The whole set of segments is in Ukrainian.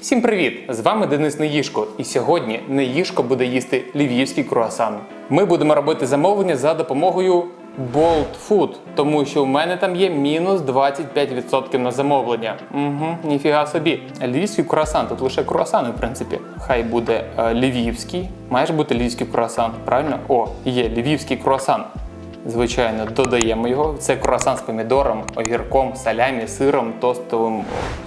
Всім привіт! З вами Денис Неїшко. І сьогодні Неїшко буде їсти львівський круасан. Ми будемо робити замовлення за допомогою Bolt Food, тому що у мене там є мінус 25% на замовлення. Угу, ніфіга собі. Львівський круасан, тут лише круасани, в принципі. Хай буде е, львівський. Має ж бути львівський круасан, правильно? О, є львівський круасан. Звичайно, додаємо його. Це круасан з помідором, огірком, салямі, сиром, тостовим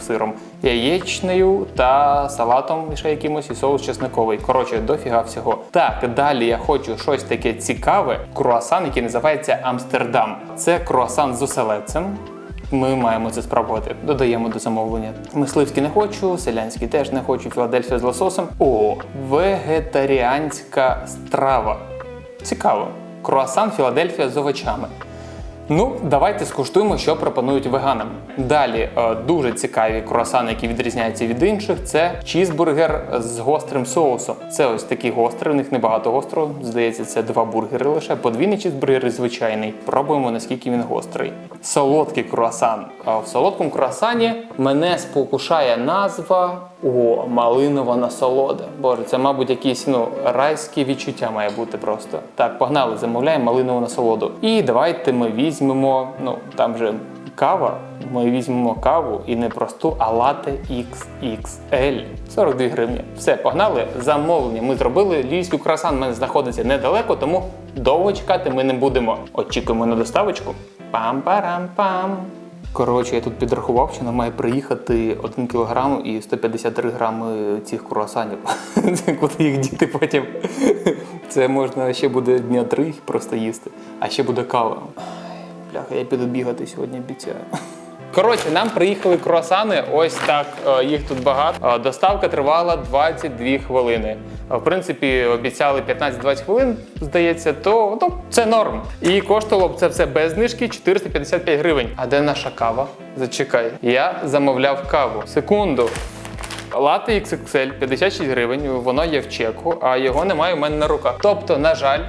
сиром, яєчнею та салатом ще якимось і соус чесниковий. Коротше, дофіга всього. Так, далі я хочу щось таке цікаве. Круасан, який називається Амстердам. Це круасан з оселедцем. Ми маємо це спробувати. Додаємо до замовлення. Мисливський не хочу, селянський теж не хочу, Філадельфія з лососем. О, вегетаріанська страва. Цікаво. Круасан Філадельфія з овочами. Ну, давайте скуштуємо, що пропонують веганам. Далі е, дуже цікаві круасани, які відрізняються від інших. Це чізбургер з гострим соусом. Це ось такий гострий, у них небагато гострого. Здається, це два бургери лише. Подвійний чізбургер звичайний. Пробуємо, наскільки він гострий. Солодкий круасан. В солодкому круасані мене спокушає назва. О, малинова насолода. Боже, це, мабуть, якісь ну райські відчуття має бути просто. Так, погнали, замовляємо малинову насолоду. І давайте ми візьмемо, ну там же кава. Ми візьмемо каву і не просту, а лате XXL. 42 гривні. Все, погнали. Замовлення ми зробили. Львівський круасан в мене знаходиться недалеко, тому довго чекати ми не будемо. Очікуємо на доставочку. Пам-парам-пам. Коротше, я тут підрахував, що нам має приїхати 1 кілограм і 153 грами цих круасанів. Куди їх діти потім? Це можна ще буде дня три їх просто їсти, а ще буде кава. Бляха, я піду бігати сьогодні, обіцяю. Коротше, нам приїхали круасани, ось так, е, їх тут багато. Е, Доставка тривала 22 хвилини. Е, В принципі, обіцяли 15-20 хвилин, здається, то ну, це норм. І коштувало б це все без знижки 455 гривень. А де наша кава? Зачекай. Я замовляв каву. Секунду. Лати XXL 56 гривень, воно є в чеку, а його немає у мене на руках. Тобто, на жаль,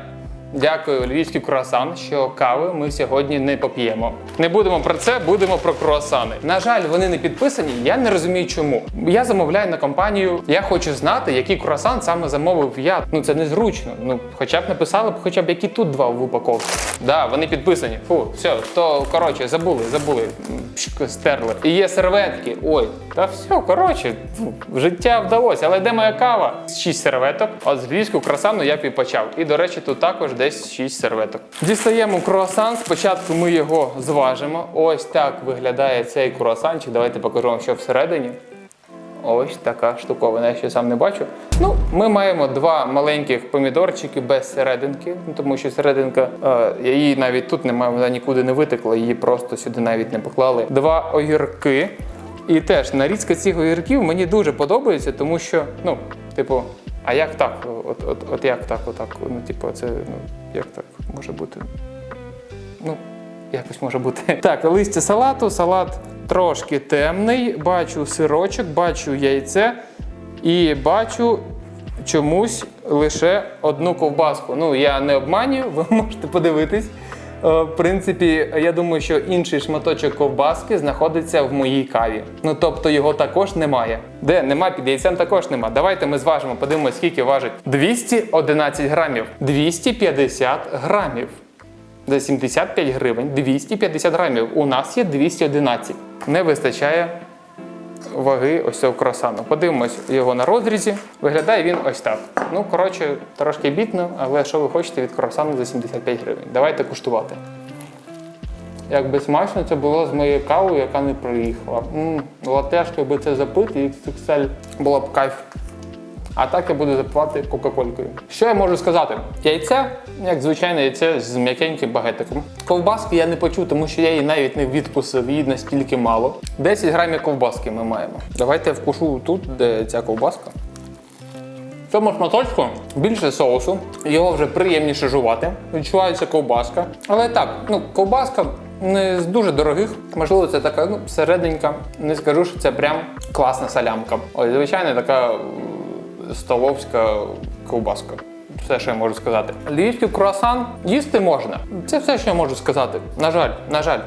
дякую львівський круасан, що кави ми сьогодні не поп'ємо. Не будемо про це, будемо про круасани. На жаль, вони не підписані. Я не розумію, чому. Я замовляю на компанію. Я хочу знати, який круасан саме замовив я. Ну це незручно. Ну, хоча б написали б, хоча б які тут два в упаковці. Да, вони підписані. Фу, все, то коротше, забули, забули. Пшк, Стерли. І є серветки. Ой, та все, коротше, життя вдалося. Але де моя кава? Шість серветок. От з львівського круасану я почав. І, до речі, тут також десь 6 серветок. Дістаємо круасан. Спочатку ми його зважимо. Ось так виглядає цей круасанчик. Давайте покажу вам, що всередині. Ось така штуковина, я ще сам не бачу. Ну, ми маємо два маленьких помідорчики без серединки, ну, тому що серединка, е, її навіть тут немає, вона нікуди не витекла, її просто сюди навіть не поклали. Два огірки. І теж нарізка цих огірків мені дуже подобається, тому що, ну, типу, а як так? От, от, от як так, отак? Ну, типу, це ну, як так може бути? Ну, якось може бути. Так, листя салату, салат трошки темний. Бачу сирочок, бачу яйце і бачу чомусь лише одну ковбаску. Ну, я не обманюю, ви можете подивитись. Е, В принципі, я думаю, що інший шматочок ковбаски знаходиться в моїй каві. Ну тобто його також немає. Де нема під яйцем також нема. Давайте ми зважимо, подивимося, скільки важить 211 грамів, 250 грамів. За 75 гривень 250 грамів. У нас є 211. Не вистачає ваги ось цього круасану. Подивимось його на розрізі. Виглядає він ось так. Ну, коротше, трошки бітно, але що ви хочете від круасану за 75 гривень? Давайте куштувати. Як би смачно це було з моєю кавою, яка не приїхала. Ммм, би це запити, і XXL була б кайф. А так я буду запивати кока-колькою. Що я можу сказати? Яйце, як звичайне яйце з м'якеньким багетиком. Ковбаски я не почув, тому що я її навіть не відкусив, її настільки мало. 10 грамів ковбаски ми маємо. Давайте я вкушу тут, де ця ковбаска. В цьому шматочку більше соусу, його вже приємніше жувати. Відчувається ковбаска. Але так, ну, ковбаска не з дуже дорогих. Можливо, це така ну, середненька. Не скажу, що це прям класна салямка. Ось, звичайно, така столовська ковбаска. все, що я можу сказати. Львівський круасан їсти можна. Це все, що я можу сказати. На жаль, на жаль.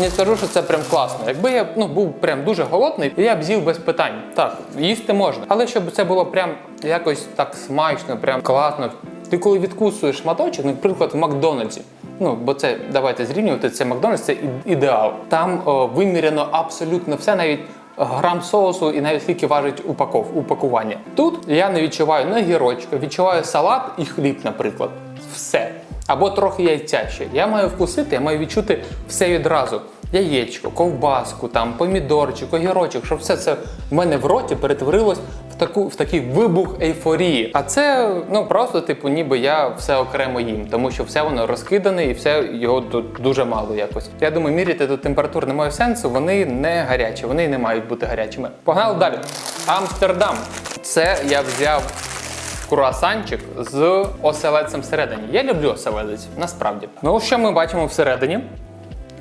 Не скажу, що це прям класно. Якби я ну, був прям дуже голодний, я б з'їв без питань. Так, їсти можна. Але щоб це було прям якось так смачно, прям класно. Ти коли відкусуєш шматочок, наприклад, в Макдональдсі. Ну, бо це давайте зрівнювати. Це Макдональдс, це ідеал. Там о, виміряно абсолютно все, навіть грам соусу і навіть скільки важить упаков, упакування. Тут я не відчуваю не гірочка, відчуваю салат і хліб, наприклад. Все. Або трохи яйця ще. Я маю вкусити, я маю відчути все відразу. Яєчко, ковбаску, там, помідорчик, огірочок, щоб все це в мене в роті перетворилось таку в такий вибух ейфорії. А це ну просто, типу, ніби я все окремо їм, тому що все воно розкидане і все його тут дуже мало якось. Я думаю, міряти тут температур немає сенсу. Вони не гарячі, вони не мають бути гарячими. Погнали далі. Амстердам. Це я взяв круасанчик з оселедцем всередині. Я люблю оселедець, насправді. Ну, що ми бачимо всередині?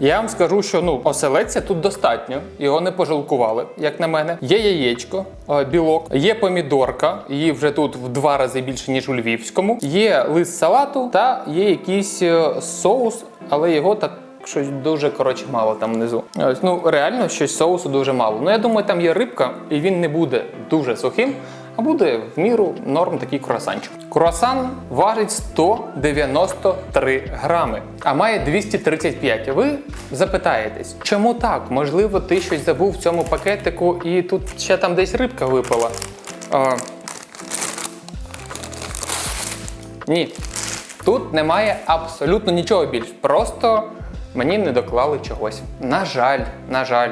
Я вам скажу, що ну оселедця тут достатньо, його не пожалкували, як на мене. Є яєчко, е, білок, є помідорка, її вже тут в два рази більше ніж у львівському. Є лист салату та є якийсь е, соус, але його так. Щось дуже коротше мало там внизу. Ось, ну реально щось соусу дуже мало. Ну я думаю, там є рибка, і він не буде дуже сухим, а буде в міру норм такий круасанчик. Круасан важить 193 грами, а має 235. Ви запитаєтесь, чому так? Можливо, ти щось забув в цьому пакетику, і тут ще там десь рибка випала. А... Ні. Тут немає абсолютно нічого більш. Просто мені не доклали чогось. На жаль, на жаль.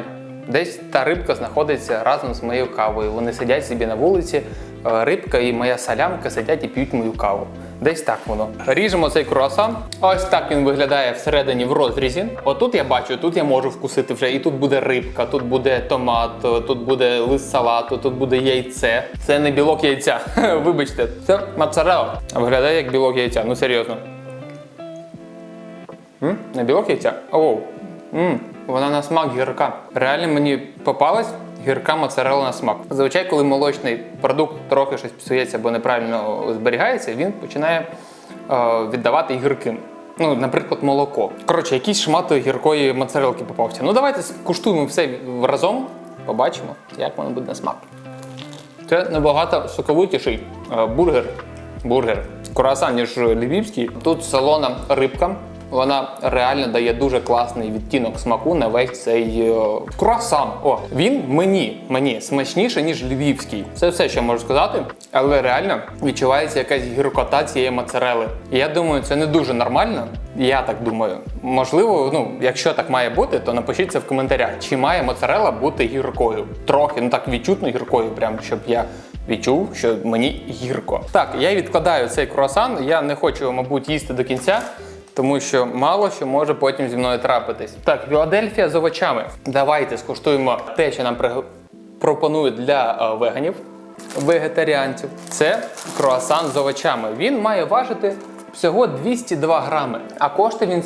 Десь та рибка знаходиться разом з моєю кавою. Вони сидять собі на вулиці, е, рибка і моя салямка сидять і п'ють мою каву. Десь так воно. Ріжемо цей круасан. Ось так він виглядає всередині в розрізі. Отут я бачу, тут я можу вкусити вже. І тут буде рибка, тут буде томат, тут буде лист салату, тут буде яйце. Це не білок яйця. Вибачте, це моцарелла. Виглядає як білок яйця. Ну серйозно. М? Не білок яйця? Оу. М, вона на смак гірка. Реально мені попалась гірка моцарелла на смак. Зазвичай, коли молочний продукт трохи щось псується або неправильно зберігається, він починає е, віддавати гірким. Ну, наприклад, молоко. Коротше, якийсь шмат гіркої моцарелки попався. Ну, давайте скуштуємо все разом, побачимо, як воно буде на смак. Це набагато соковитіший е, бургер. Бургер. Круасан, ніж львівський. Тут солона рибка. Вона реально дає дуже класний відтінок смаку на весь цей е, круасан. О, він мені, мені смачніше, ніж львівський. Це все, що можу сказати. Але реально відчувається якась гіркота цієї моцарели. Я думаю, це не дуже нормально. Я так думаю. Можливо, ну, якщо так має бути, то напишіть це в коментарях, чи має моцарела бути гіркою. Трохи, ну так відчутно гіркою, прям щоб я відчув, що мені гірко. Так, я відкладаю цей круасан. Я не хочу, мабуть, їсти до кінця. Тому що мало що може потім зі мною трапитись. Так, Філадельфія з овочами. Давайте скуштуємо те, що нам пропонують для е, веганів, вегетаріанців. Це круасан з овочами. Він має важити всього 202 грами, а коштує він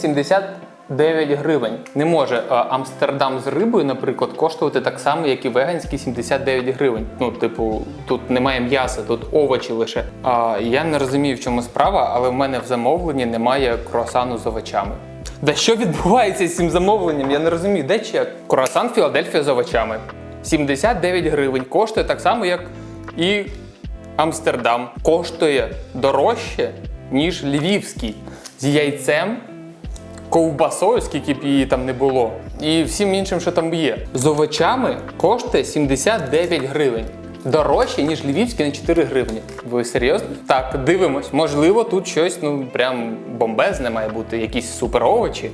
79 гривень. Не може е, Амстердам з рибою, наприклад, коштувати так само, як і веганський 79 гривень. Ну, типу, тут немає м'яса, тут овочі лише. А я не розумію, в чому справа, але в мене в замовленні немає круасану з овочами. Да що відбувається з цим замовленням? Я не розумію, де чек? Круасан Філадельфія з овочами. 79 гривень. Коштує так само, як і Амстердам. Коштує дорожче, ніж львівський. З яйцем, ковбасою, скільки б її там не було, і всім іншим, що там є. З овочами коштує 79 гривень. Дорожче, ніж львівський на 4 гривні. Ви серйозно? Так, дивимось. Можливо, тут щось ну прям бомбезне має бути, якісь супер овочі.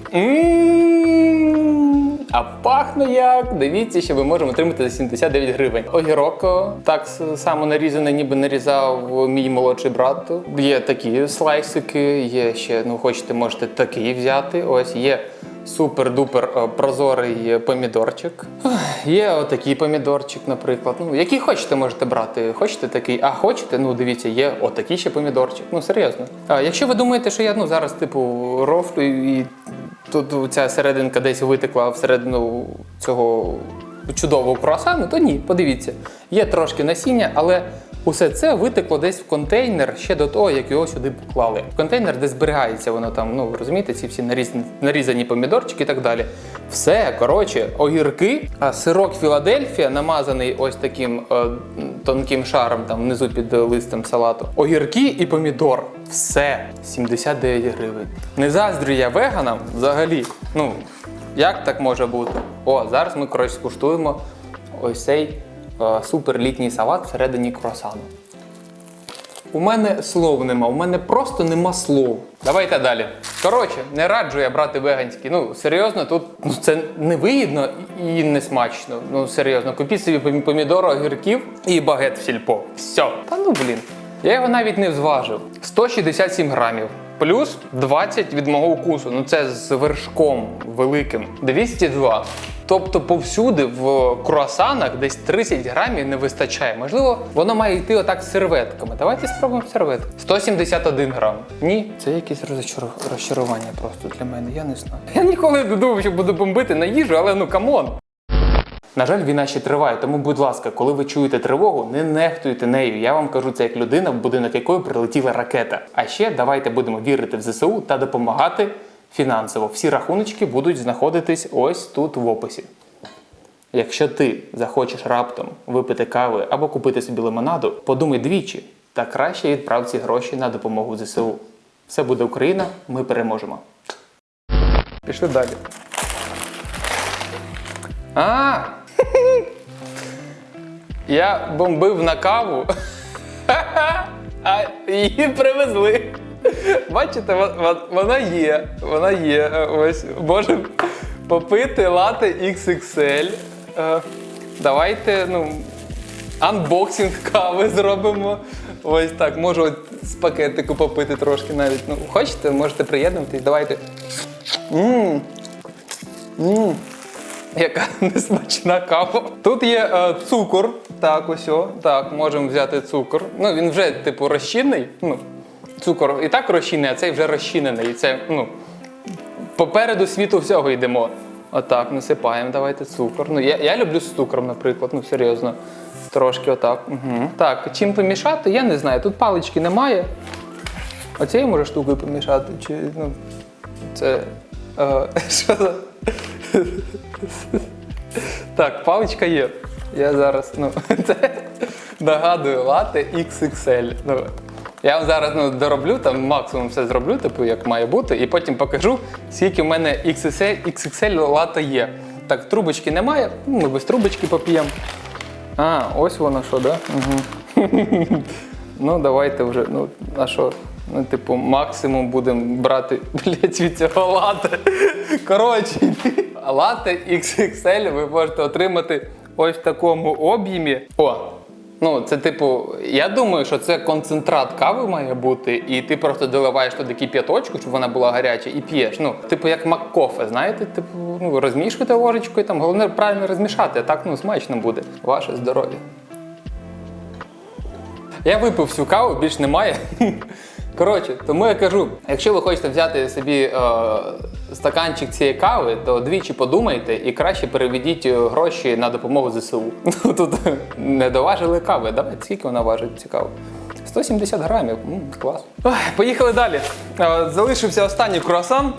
А пахне як. Дивіться, що ми можемо отримати за 79 гривень. Огірок так само нарізаний, ніби нарізав мій молодший брат. Є такі слайсики, є ще, ну хочете, можете такий взяти. Ось є супер-дупер е, прозорий помідорчик. Є отакий помідорчик, наприклад. Ну, який хочете, можете брати. Хочете такий, а хочете, ну дивіться, є отакий ще помідорчик. Ну серйозно. А якщо ви думаєте, що я ну зараз типу рофлю і тут ця серединка десь витекла всередину цього чудового круасану, то ні, подивіться. Є трошки насіння, але Усе це витекло десь в контейнер ще до того, як його сюди поклали. В контейнер, де зберігається воно там, ну розумієте, ці всі нарізані, нарізані помідорчики і так далі. Все, коротше, огірки, а сирок Філадельфія, намазаний ось таким е, тонким шаром там внизу під листом салату. Огірки і помідор. Все, 79 гривень. Не заздрю я веганам взагалі. Ну, як так може бути? О, зараз ми коротше скуштуємо ось цей суперлітній салат всередині круасану. У мене слов нема, у мене просто нема слов. Давайте далі. Коротше, не раджу я брати веганський. Ну, серйозно, тут ну, це вигідно і не смачно. Ну, серйозно, купіть собі помі- помідори, огірків і багет в сільпо. Все. Та ну блін. Я його навіть не зважив. 167 грамів. Плюс 20 від мого укусу. Ну це з вершком великим. 202. Тобто повсюди в круасанах десь 30 грамів не вистачає. Можливо, воно має йти отак серветками. Давайте спробуємо серветки. 171 грам. Ні, це якесь розчару- розчарування просто для мене. Я не знаю. Я ніколи не думав, що буду бомбити на їжу, але ну камон. На жаль, війна ще триває, тому, будь ласка, коли ви чуєте тривогу, не нехтуйте нею. Я вам кажу це як людина, в будинок якої прилетіла ракета. А ще давайте будемо вірити в ЗСУ та допомагати фінансово. Всі рахуночки будуть знаходитись ось тут в описі. Якщо ти захочеш раптом випити кави або купити собі лимонаду, подумай двічі та краще відправ ці гроші на допомогу ЗСУ. Все буде Україна, ми переможемо. Пішли далі. А! Я бомбив на каву, а її привезли. Бачите, вон- вон- вона є. Вона є. Е, Ось можемо попити лати XXL. Е, Давайте, ну, анбоксинг кави зробимо. Ось так. Можу з пакетику попити трошки навіть. Ну, хочете, можете приєднуватись. Давайте. Мм. Мм. Яка несмачна кава. Тут є е, цукор. Так, ось. Так, можемо взяти цукор. Ну, він вже, типу, розчинний. Ну, цукор і так розчинний, а цей вже розчинений. І це, ну, попереду світу всього йдемо. Отак, насипаємо, давайте цукор. Ну, я, я люблю з цукром, наприклад, ну серйозно. Трошки отак. Угу. Так, чим помішати, я не знаю. Тут палички немає. Оцією може штукою помішати. Чи, ну, це. Е, що за. Так, паличка є. Я зараз, ну, це нагадую, лати XXL. Ну, я вам зараз ну, дороблю, там максимум все зроблю, типу, як має бути, і потім покажу, скільки в мене XXL, XXL лата є. Так, трубочки немає, ну, ми без трубочки поп'ємо. А, ось воно що, да? Угу. ну, давайте вже. Ну, а що? Ну, типу, максимум будемо брати блядь, від цього лати. Коротше, лати XXL ви можете отримати ось в такому об'ємі. О! Ну, це типу, я думаю, що це концентрат кави має бути, і ти просто доливаєш туди кип'яточку, щоб вона була гаряча, і п'єш. Ну, типу, як маккофе, знаєте, типу, ну, розмішуєте ложечкою, там головне правильно розмішати, а так ну смачно буде. Ваше здоров'я. Я випив всю каву, більш немає. Коротше, тому я кажу, якщо ви хочете взяти собі е, стаканчик цієї кави, то двічі подумайте і краще переведіть е, гроші на допомогу ЗСУ. Ну, Тут не доважили кави. Давайте, скільки вона важить цікаво? 170 грамів. М, клас. Ой, поїхали далі. Е, залишився останній круасан.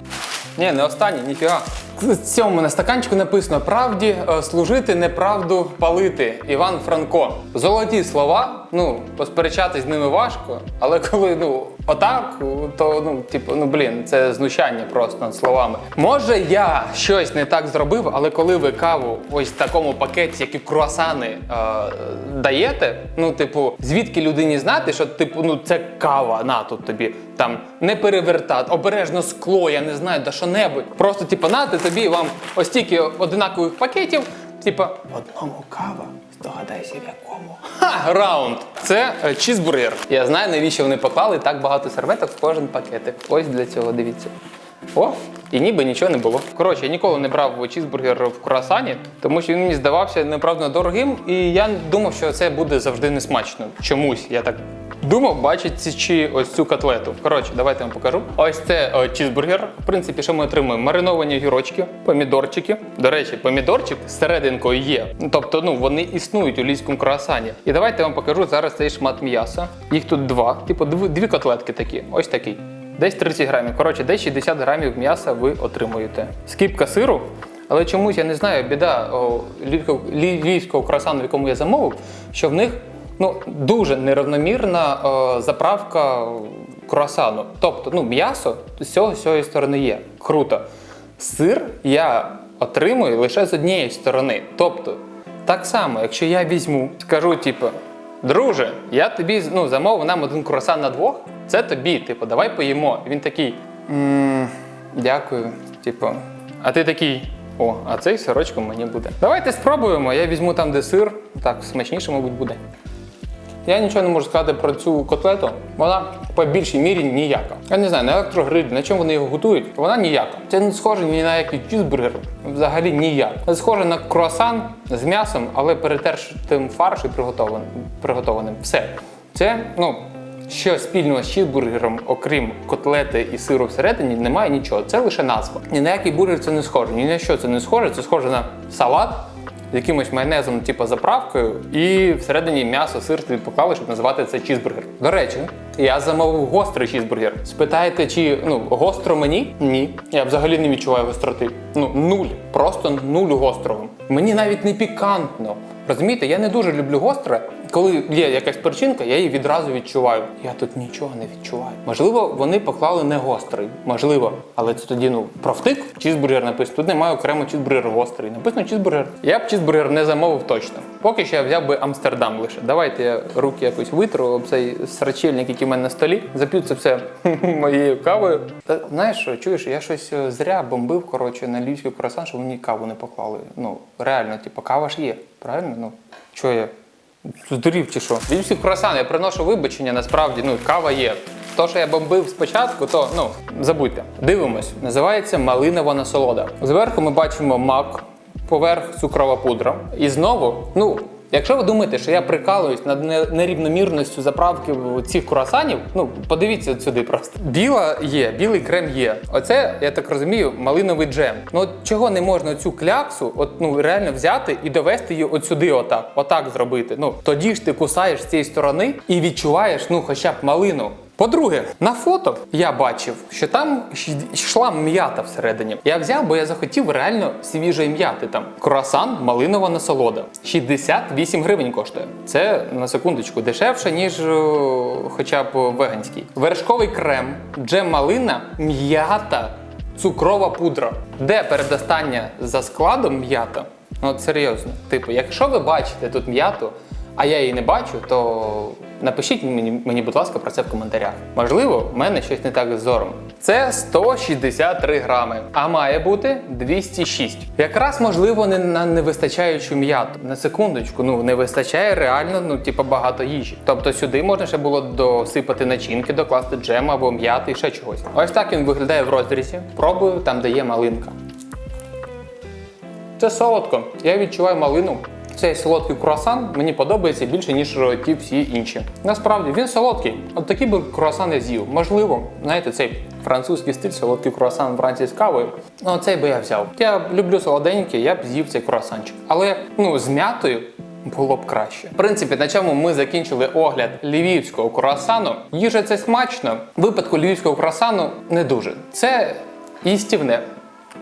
Ні, не останній, ніфіга. В цьому на стаканчику написано правді е, служити, неправду палити. Іван Франко. Золоті слова. Ну, посперечатись з ними важко, але коли ну отак, то ну, типу, ну блін, це знущання просто над словами. Може, я щось не так зробив, але коли ви каву ось в такому пакеті, як і круасани, е, даєте, ну, типу, звідки людині знати, що типу, ну це кава, на тут тобі там не перевертати, обережно скло, я не знаю, да що небудь. Просто, типу, нати тобі вам ось тільки одинакових пакетів, типу, в одному кава. Здогадайся, в якому. Ха, раунд. Це е, чізбургер. Я знаю, навіщо вони поклали так багато серветок в кожен пакетик. Ось для цього дивіться. О, І ніби нічого не було. Коротше, я ніколи не брав чізбургер в круасані, тому що він мені здавався неправда дорогим, і я думав, що це буде завжди несмачно. Чомусь я так думав, бачачи ось цю котлету. Коротше, давайте вам покажу. Ось це о, чізбургер. В принципі, що ми отримуємо? Мариновані гірочки, помідорчики. До речі, помідорчик серединкою є. Тобто, ну вони існують у львівському круасані. І давайте я вам покажу зараз цей шмат м'яса. Їх тут два, типу, дв- дві котлетки такі. Ось такий. Десь 30 грамів. Коротше, десь 60 грамів м'яса ви отримуєте. Скіпка сиру. Але чомусь я не знаю, біда львівського, в якому я замовив, що в них ну, дуже неравномірна о, заправка круасану. Тобто, ну, м'ясо з цього цієї сторони є. Круто. Сир я отримую лише з однієї сторони. Тобто, так само, якщо я візьму, скажу, типу, друже, я тобі ну, замовив нам один круасан на двох, це тобі, типу, давай поїмо. Він такий. «М, Дякую. Типу, а ти такий. О, а цей сирочком мені буде. Давайте спробуємо. Я візьму там, де сир. Так, смачніше, мабуть, буде. Я нічого не можу сказати про цю котлету. Вона по більшій мірі ніяка. Я не знаю, на електрогриль, на чому вони його готують, вона ніяка. Це не схоже ні на який чізбургер, взагалі ніяк. Це схоже на круасан з м'ясом, але перетертим фарш і приготованим. Все. Це, ну, що спільного з чізбургером, окрім котлети і сиру всередині, немає нічого. Це лише назва. Ні на який бургер це не схоже, ні на що це не схоже. Це схоже на салат якимось майонезом, типу заправкою, і всередині м'ясо, сир тобі поклали, щоб називати це чізбургер. До речі, я замовив гострий чізбургер. Спитаєте, чи ну гостро мені? Ні. Я взагалі не відчуваю гостроти. Ну, нуль. Просто нуль гострого. Мені навіть не пікантно. Розумієте, я не дуже люблю гостре. Коли є якась перчинка, я її відразу відчуваю. Я тут нічого не відчуваю. Можливо, вони поклали не гострий. Можливо, але це тоді ну профтик. Чізбургер написано. Тут немає окремо чізбургер гострий. Написано чізбургер. Я б чізбургер не замовив точно. Поки що я взяв би Амстердам лише. Давайте я руки якось витру об цей срачельник, який в мене на столі. Зап'ю це все моєю кавою. Та знаєш що, чуєш, я щось е, зря бомбив коротше на львівський круасан, щоб мені каву не поклали. Ну реально, типу, кава ж є. Правильно? Ну що я? Здурів чи що? всіх круасан, я приношу вибачення, насправді, ну, кава є. То, що я бомбив спочатку, то ну забудьте. Дивимось. Називається малинова насолода. Зверху ми бачимо мак, поверх цукрова пудра. І знову, ну. Якщо ви думаєте, що я прикалуюсь над нерівномірністю заправки цих круасанів, ну подивіться сюди просто. Біла є, білий крем є. Оце, я так розумію, малиновий джем. Ну от чого не можна цю кляксу, от ну реально взяти і довести її от сюди, отак, отак зробити. Ну тоді ж ти кусаєш з цієї сторони і відчуваєш, ну хоча б малину. По-друге, на фото я бачив, що там йшла м'ята всередині. Я взяв, бо я захотів реально свіжої м'яти там. Круасан малинова насолода. 68 гривень коштує. Це на секундочку дешевше, ніж хоча б веганський. Вершковий крем, джем малина, м'ята, цукрова пудра. Де передостання за складом м'ята? Ну от серйозно. Типу, якщо ви бачите тут м'яту, а я її не бачу, то напишіть мені, мені, будь ласка, про це в коментарях. Можливо, в мене щось не так з зором. Це 163 грами, а має бути 206. Якраз можливо не на невистачаючу м'яту. На секундочку, ну не вистачає реально, ну типу багато їжі. Тобто сюди можна ще було досипати начинки, докласти джем або м'яти і ще чогось. Ось так він виглядає в розрізі. Пробую там, де є малинка. Це солодко. Я відчуваю малину. Цей солодкий круасан мені подобається більше, ніж ті всі інші. Насправді він солодкий. От такий би круасан я з'їв. Можливо, знаєте, цей французький стиль, солодкий круасан вранці з кавою. Ну, цей би я взяв. Я люблю солоденький, я б з'їв цей круасанчик. Але ну, з м'ятою було б краще. В принципі, на чому ми закінчили огляд львівського круасану. Їжа це смачно. Випадку львівського круасану не дуже. Це їстівне.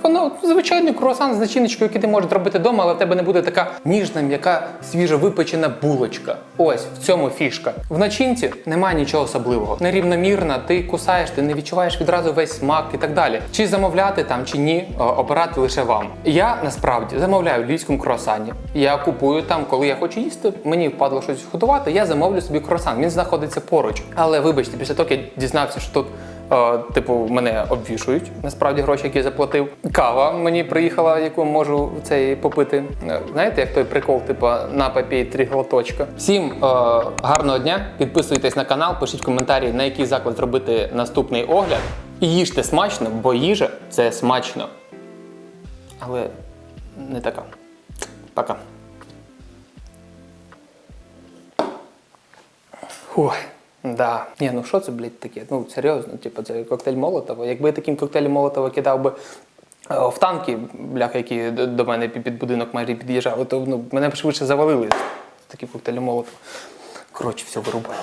Воно звичайний круасан з начиночкою, який ти можеш зробити вдома, але в тебе не буде така ніжна, м'яка, свіжо випечена булочка. Ось в цьому фішка. В начинці немає нічого особливого. Нерівномірна, ти кусаєш, ти не відчуваєш відразу весь смак і так далі. Чи замовляти там, чи ні, обирати лише вам. Я насправді замовляю в львівському круасані. Я купую там, коли я хочу їсти. Мені впадло щось готувати. Я замовлю собі круасан. Він знаходиться поруч. Але вибачте, після того як я дізнався, що тут. Е, типу, мене обвішують насправді гроші, які я заплатив. Кава мені приїхала, яку можу цей попити. Е, Знаєте, як той прикол, типу, на папі три глоточка. Всім е, гарного дня. Підписуйтесь на канал, пишіть коментарі, на який заклад зробити наступний огляд. І їжте смачно, бо їжа це смачно. Але не така. Пока. Ой, да. Ні, ну що це, блядь, таке? Ну, серйозно, типу, це коктейль Молотова. Якби я таким коктейлем Молотова кидав би е, в танки, бляха, які до мене під будинок майже під'їжджали, то ну, мене б швидше завалили таким коктейлем Молотова. Коротше, все вирубаю.